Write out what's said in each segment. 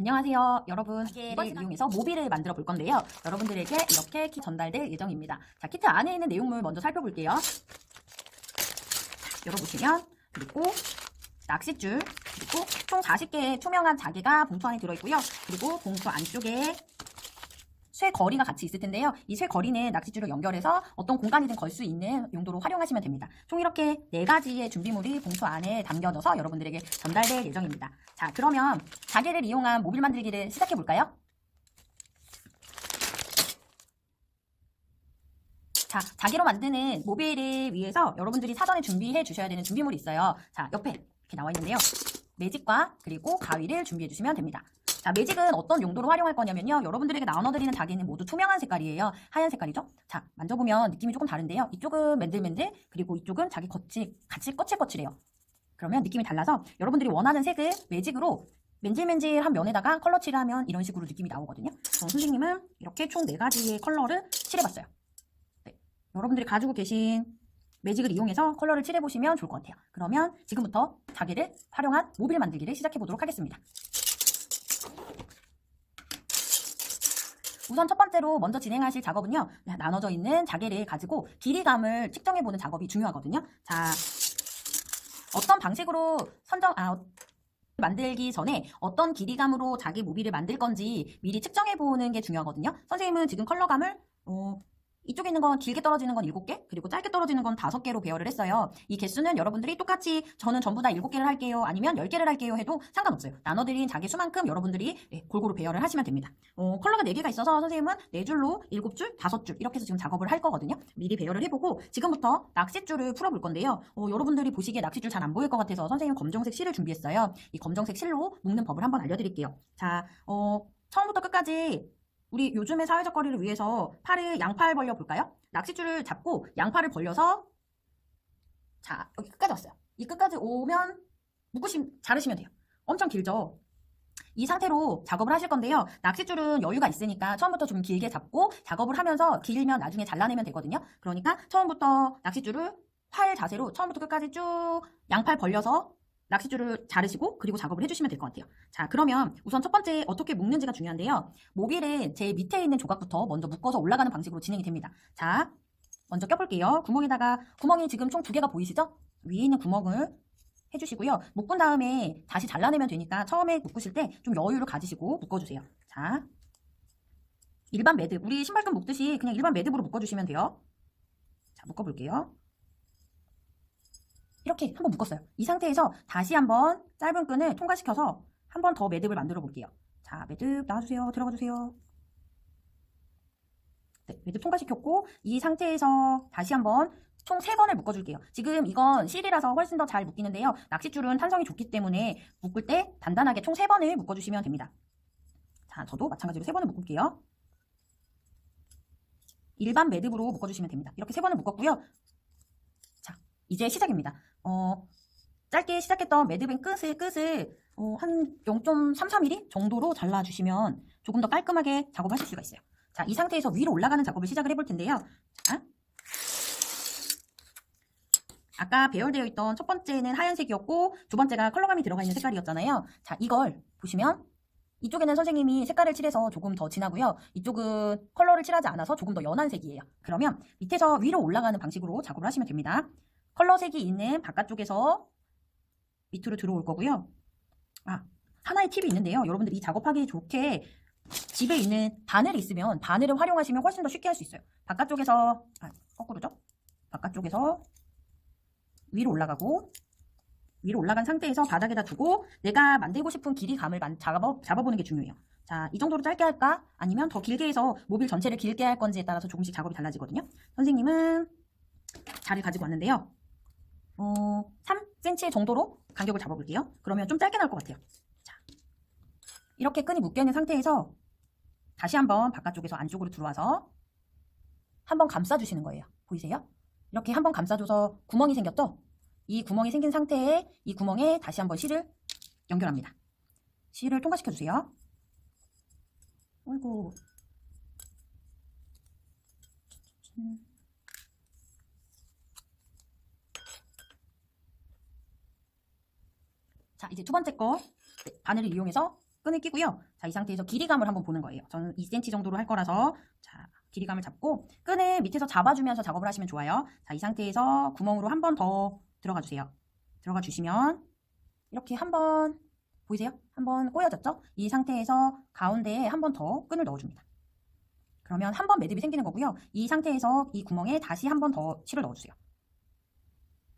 안녕하세요. 여러분, 자개를 이걸 이용해서 모비를 만들어 볼 건데요. 여러분들에게 이렇게 키 전달될 예정입니다. 자, 키트 안에 있는 내용물 먼저 살펴볼게요. 자, 열어보시면, 그리고 낚싯줄, 그리고 총 40개의 투명한 자개가 봉투 안에 들어있고요. 그리고 봉투 안쪽에 쇠 거리가 같이 있을 텐데요. 이 쇠 거리는 낚싯줄을 연결해서 어떤 공간이든 걸 수 있는 용도로 활용하시면 됩니다. 총 이렇게 네 가지의 준비물이 봉투 안에 담겨져서 여러분들에게 전달될 예정입니다. 자, 그러면 자개를 이용한 모빌 만들기를 시작해 볼까요? 자, 자개로 만드는 모빌을 위해서 여러분들이 사전에 준비해 주셔야 되는 준비물이 있어요. 자, 옆에 이렇게 나와 있는데요. 매직과 그리고 가위를 준비해 주시면 됩니다. 자, 매직은 어떤 용도로 활용할 거냐면요. 여러분들에게 나눠드리는 자개는 모두 투명한 색깔이에요. 하얀 색깔이죠? 자, 만져보면 느낌이 조금 다른데요. 이쪽은 맨들맨들, 그리고 이쪽은 자기 겉이 같이 거칠거칠해요. 그러면 느낌이 달라서 여러분들이 원하는 색을 매직으로 맨질맨질한 면에다가 컬러 칠하면 이런 식으로 느낌이 나오거든요. 선생님은 이렇게 총 네가지의 컬러를 칠해봤어요. 네. 여러분들이 가지고 계신 매직을 이용해서 컬러를 칠해보시면 좋을 것 같아요. 그러면 지금부터 자개를 활용한 모빌 만들기를 시작해보도록 하겠습니다. 우선 첫 번째로 먼저 진행하실 작업은요. 나눠져 있는 자개를 가지고 길이감을 측정해보는 작업이 중요하거든요. 자, 어떤 방식으로 선정, 아, 만들기 전에 어떤 길이감으로 자기 모비를 만들 건지 미리 측정해보는 게 중요하거든요. 선생님은 지금 컬러감을, 어, 이쪽에 있는 건 길게 떨어지는 건 7개, 그리고 짧게 떨어지는 건 5개로 배열을 했어요. 이 개수는 여러분들이 똑같이 저는 전부 다 7개를 할게요. 아니면 10개를 할게요 해도 상관없어요. 나눠드린 자기 수만큼 여러분들이 예, 골고루 배열을 하시면 됩니다. 어, 컬러가 4개가 있어서 선생님은 4줄로 7줄, 5줄 이렇게 해서 지금 작업을 할 거거든요. 미리 배열을 해보고 지금부터 낚싯줄을 풀어볼 건데요. 어, 여러분들이 보시기에 낚싯줄 잘 안 보일 것 같아서 선생님 검정색 실을 준비했어요. 이 검정색 실로 묶는 법을 한번 알려드릴게요. 자, 어, 처음부터 끝까지 우리 요즘의 사회적 거리를 위해서 팔을 양팔 벌려 볼까요? 낚싯줄을 잡고 양팔을 벌려서 자 여기 끝까지 왔어요. 이 끝까지 오면 묶으시 자르시면 돼요. 엄청 길죠? 이 상태로 작업을 하실 건데요. 낚싯줄은 여유가 있으니까 처음부터 좀 길게 잡고 작업을 하면서 길면 나중에 잘라내면 되거든요. 그러니까 처음부터 낚싯줄을 활 자세로 처음부터 끝까지 쭉 양팔 벌려서 낚싯줄을 자르시고 그리고 작업을 해주시면 될 것 같아요. 자 그러면 우선 첫 번째 어떻게 묶는지가 중요한데요. 모빌은 제 밑에 있는 조각부터 먼저 묶어서 올라가는 방식으로 진행이 됩니다. 자 먼저 껴볼게요. 구멍에다가 구멍이 지금 총 두 개가 보이시죠? 위에 있는 구멍을 해주시고요. 묶은 다음에 다시 잘라내면 되니까 처음에 묶으실 때 좀 여유를 가지시고 묶어주세요. 자 일반 매듭 우리 신발끈 묶듯이 그냥 일반 매듭으로 묶어주시면 돼요. 자 묶어볼게요. 이렇게 한번 묶었어요. 이 상태에서 다시 한번 짧은 끈을 통과시켜서 한 번 더 매듭을 만들어 볼게요. 자, 매듭 나와주세요. 들어가 주세요. 네, 매듭 통과시켰고 이 상태에서 다시 한번 총 3번을 묶어줄게요. 지금 이건 실이라서 훨씬 더 잘 묶이는데요. 낚싯줄은 탄성이 좋기 때문에 묶을 때 단단하게 총 3번을 묶어주시면 됩니다. 자, 저도 마찬가지로 3번을 묶을게요. 일반 매듭으로 묶어주시면 됩니다. 이렇게 3번을 묶었고요. 자, 이제 시작입니다. 어, 짧게 시작했던 끝을 끝을 어, 한 0.33mm 정도로 잘라주시면 조금 더 깔끔하게 작업하실 수가 있어요. 자, 이 상태에서 위로 올라가는 작업을 시작을 해볼 텐데요. 자, 아까 배열되어 있던 첫 번째는 하얀색이었고 두 번째가 컬러감이 들어가 있는 색깔이었잖아요. 자, 이걸 보시면 이쪽에는 선생님이 색깔을 칠해서 조금 더 진하고요. 이쪽은 컬러를 칠하지 않아서 조금 더 연한 색이에요. 그러면 밑에서 위로 올라가는 방식으로 작업을 하시면 됩니다. 컬러색이 있는 바깥쪽에서 밑으로 들어올 거고요. 아, 하나의 팁이 있는데요. 여러분들 이 작업하기 좋게 집에 있는 바늘이 있으면 바늘을 활용하시면 훨씬 더 쉽게 할 수 있어요. 바깥쪽에서, 아, 거꾸로죠? 바깥쪽에서 위로 올라가고 위로 올라간 상태에서 바닥에다 두고 내가 만들고 싶은 길이감을 만- 잡아, 잡아보는 게 중요해요. 자, 이 정도로 짧게 할까? 아니면 더 길게 해서 모빌 전체를 길게 할 건지에 따라서 조금씩 작업이 달라지거든요. 선생님은 자를 가지고 왔는데요. 어, 3cm 정도로 간격을 잡아볼게요. 그러면 좀 짧게 나올 것 같아요. 자, 이렇게 끈이 묶여있는 상태에서 다시 한번 바깥쪽에서 안쪽으로 들어와서 한번 감싸주시는 거예요. 보이세요? 이렇게 한번 감싸줘서 구멍이 생겼죠? 이 구멍이 생긴 상태에 이 구멍에 다시 한번 실을 연결합니다. 실을 통과시켜주세요. 어이구. 자, 이제 두 번째 거 네, 바늘을 이용해서 끈을 끼고요. 자, 이 상태에서 길이감을 한번 보는 거예요. 저는 2cm 정도로 할 거라서 자, 길이감을 잡고 끈을 밑에서 잡아주면서 작업을 하시면 좋아요. 자, 이 상태에서 구멍으로 한 번 더 들어가 주세요. 들어가 주시면 이렇게 한 번 보이세요? 한 번 꼬여졌죠? 이 상태에서 가운데에 한 번 더 끈을 넣어줍니다. 그러면 한 번 매듭이 생기는 거고요. 이 상태에서 이 구멍에 다시 한 번 더 실을 넣어주세요.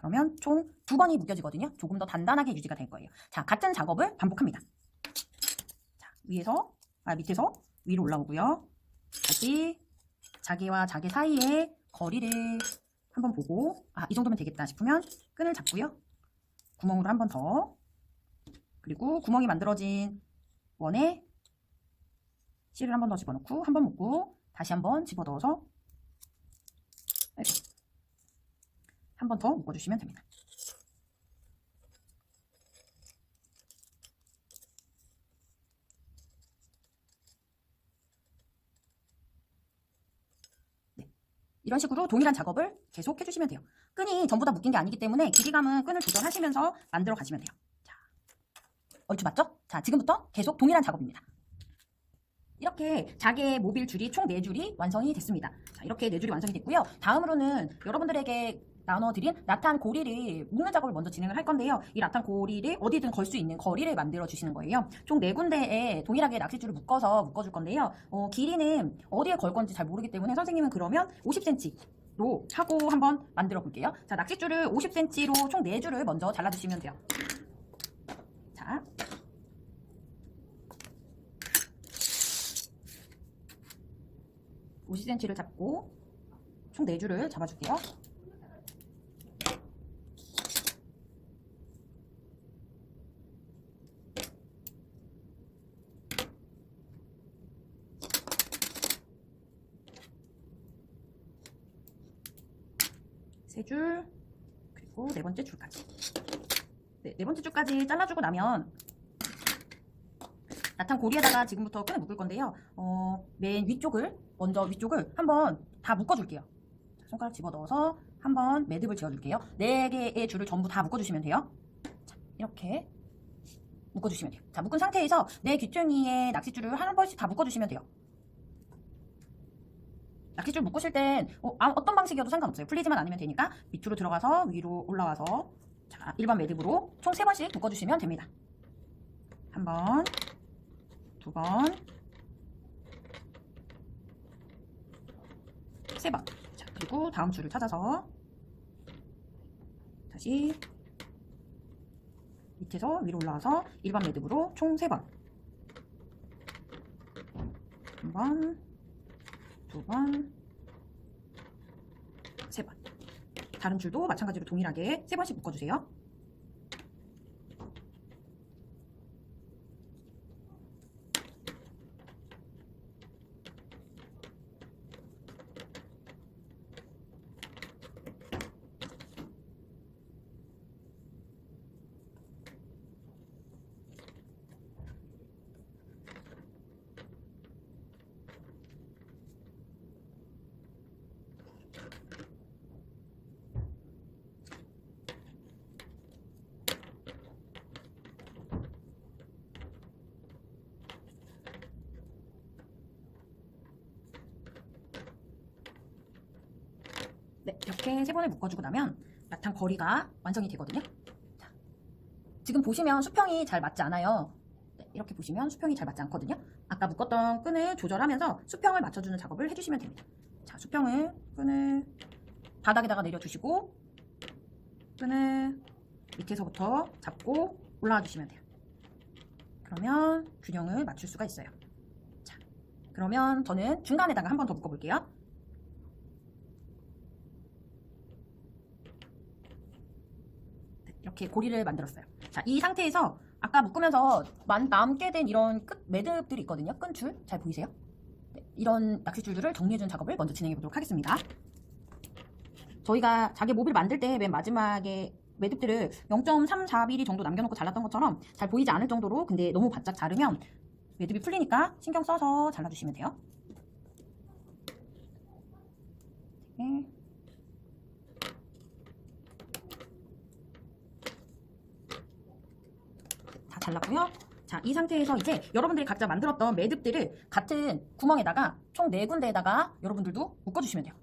그러면 총 두 번이 묶여지거든요. 조금 더 단단하게 유지가 될 거예요. 자, 같은 작업을 반복합니다. 자, 위에서, 아, 밑에서 위로 올라오고요. 다시 자개와 자개 사이에 거리를 한번 보고, 아, 이 정도면 되겠다 싶으면 끈을 잡고요. 구멍으로 한 번 더. 그리고 구멍이 만들어진 원에 실을 한 번 더 집어넣고, 한 번 묶고, 다시 한 번 집어 넣어서 한 번 더 묶어주시면 됩니다. 네. 이런 식으로 동일한 작업을 계속 해주시면 돼요. 끈이 전부 다 묶인 게 아니기 때문에 길이감은 끈을 조절하시면서 만들어 가시면 돼요. 자, 얼추 맞죠? 자, 지금부터 계속 동일한 작업입니다. 이렇게 자개 모빌 줄이 총 4줄이 완성이 됐습니다. 자, 이렇게 4줄이 완성이 됐고요. 다음으로는 여러분들에게 나눠드린 라탄 고리를 묶는 작업을 먼저 진행을 할 건데요. 이 라탄 고리를 어디든 걸 수 있는 거리를 만들어 주시는 거예요. 총 4군데에 동일하게 낚싯줄을 묶어서 묶어줄 건데요. 어, 길이는 어디에 걸 건지 잘 모르기 때문에 선생님은 그러면 50cm로 하고 한번 만들어 볼게요. 자, 낚싯줄을 50cm로 총 4줄을 먼저 잘라주시면 돼요. 자, 오0 c m 를 잡고 총 4줄을 잡아줄게요. 세 줄, 그리고 네 번째 줄까지. 네, 네 번째 줄까지 잘라주고 나면 나탄 고리에다가 지금부터 끈을 묶을 건데요. 어, 맨 위쪽을 먼저 위쪽을 한번 다 묶어줄게요. 자, 손가락 집어 넣어서 한번 매듭을 지어줄게요. 네 개의 줄을 전부 다 묶어주시면 돼요. 자, 이렇게 묶어주시면 돼요. 자, 묶은 상태에서 내 귀퉁이에 낚싯줄을 한 번씩 다 묶어주시면 돼요. 낚싯줄 묶으실 땐 어, 아, 어떤 방식이어도 상관없어요. 풀리지만 않으면 되니까 밑으로 들어가서 위로 올라와서 자, 일반 매듭으로 총세 번씩 묶어주시면 됩니다. 한 번, 두 번, 세 번. 자, 그리고 다음 줄을 찾아서 다시 밑에서 위로 올라와서 일반 매듭으로 총세 번. 한 번, 두 번, 세 번. 다른 줄도 마찬가지로 동일하게 세 번씩 묶어주세요. 네, 이렇게 세 번을 묶어주고 나면 나탄 거리가 완성이 되거든요. 자, 지금 보시면 수평이 잘 맞지 않아요. 네, 이렇게 보시면 수평이 잘 맞지 않거든요. 아까 묶었던 끈을 조절하면서 수평을 맞춰주는 작업을 해주시면 됩니다. 자, 수평을 끈을 바닥에다가 내려주시고 끈을 밑에서부터 잡고 올라와 주시면 돼요. 그러면 균형을 맞출 수가 있어요. 자, 그러면 저는 중간에다가 한 번 더 묶어볼게요. 이렇게 고리를 만들었어요. 자, 이 상태에서 아까 묶으면서 만- 남게 된 이런 끝 매듭들이 있거든요. 끈줄 잘 보이세요? 네, 이런 낚싯줄들을 정리해주는 작업을 먼저 진행해 보도록 하겠습니다. 저희가 자기 모비를 만들 때 맨 마지막에 매듭들을 0.34mm 정도 남겨놓고 잘랐던 것처럼 잘 보이지 않을 정도로 근데 너무 바짝 자르면 매듭이 풀리니까 신경 써서 잘라주시면 돼요. 네. 잘랐고요. 자, 이 상태에서 이제 여러분들이 각자 만들었던 매듭들을 같은 구멍에다가 총네 군데에다가 여러분들도 묶어주시면 돼요.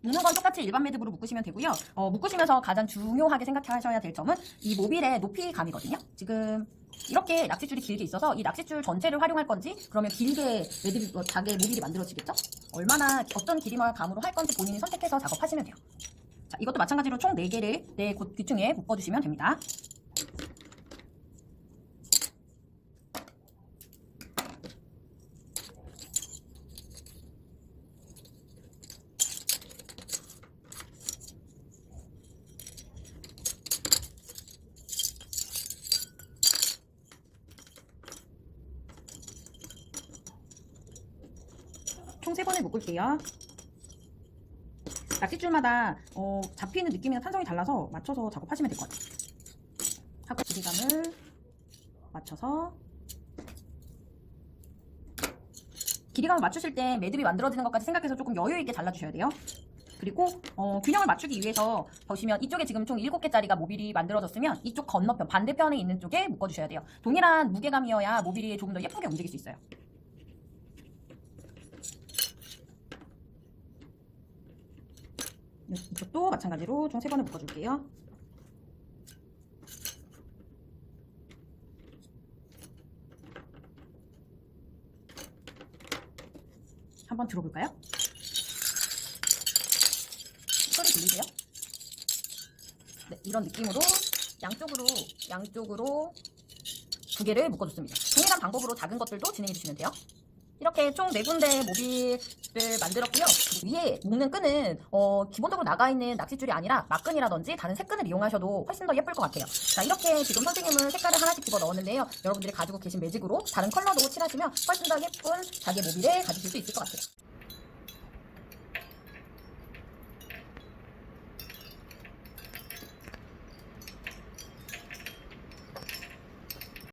묶는 건 똑같이 일반 매듭으로 묶으시면 되고요. 어, 묶으시면서 가장 중요하게 생각하셔야 될 점은 이 모빌의 높이감이거든요. 지금 이렇게 낚싯줄이 길게 있어서 이 낚싯줄 전체를 활용할 건지 그러면 길게 매듭이 어, 자개 모빌이 만들어지겠죠? 얼마나 어떤 길이와 감으로 할 건지 본인이 선택해서 작업하시면 돼요. 자, 이것도 마찬가지로 총 4개를 내곧 귀퉁이에 묶어주시면 됩니다. 총 3번을 묶을게요. 낚싯줄마다 어, 잡히는 느낌이나 탄성이 달라서 맞춰서 작업하시면 될 것 같아요. 하고 길이감을 맞춰서 길이감을 맞추실 때 매듭이 만들어지는 것까지 생각해서 조금 여유 있게 잘라주셔야 돼요. 그리고 어, 균형을 맞추기 위해서 보시면 이쪽에 지금 총 7개짜리가 모빌이 만들어졌으면 이쪽 건너편 반대편에 있는 쪽에 묶어주셔야 돼요. 동일한 무게감이어야 모빌이 조금 더 예쁘게 움직일 수 있어요. 이쪽도 마찬가지로 총 3번을 묶어줄게요. 한번 들어볼까요? 소리 들리세요? 네, 이런 느낌으로 양쪽으로 양쪽으로 두 개를 묶어줬습니다. 동일한 방법으로 작은 것들도 진행해 주시면 돼요. 이렇게 총 네 군데 모빌 을 만들었고요. 위에 묶는 끈은 어, 기본적으로 나가 있는 낚싯줄이 아니라 막끈이라든지 다른 색끈을 이용하셔도 훨씬 더 예쁠 것 같아요. 자 이렇게 지금 선생님은 색깔을 하나씩 집어 넣었는데요. 여러분들이 가지고 계신 매직으로 다른 컬러도 칠하시면 훨씬 더 예쁜 자기 모빌을 가지실 수 있을 것 같아요.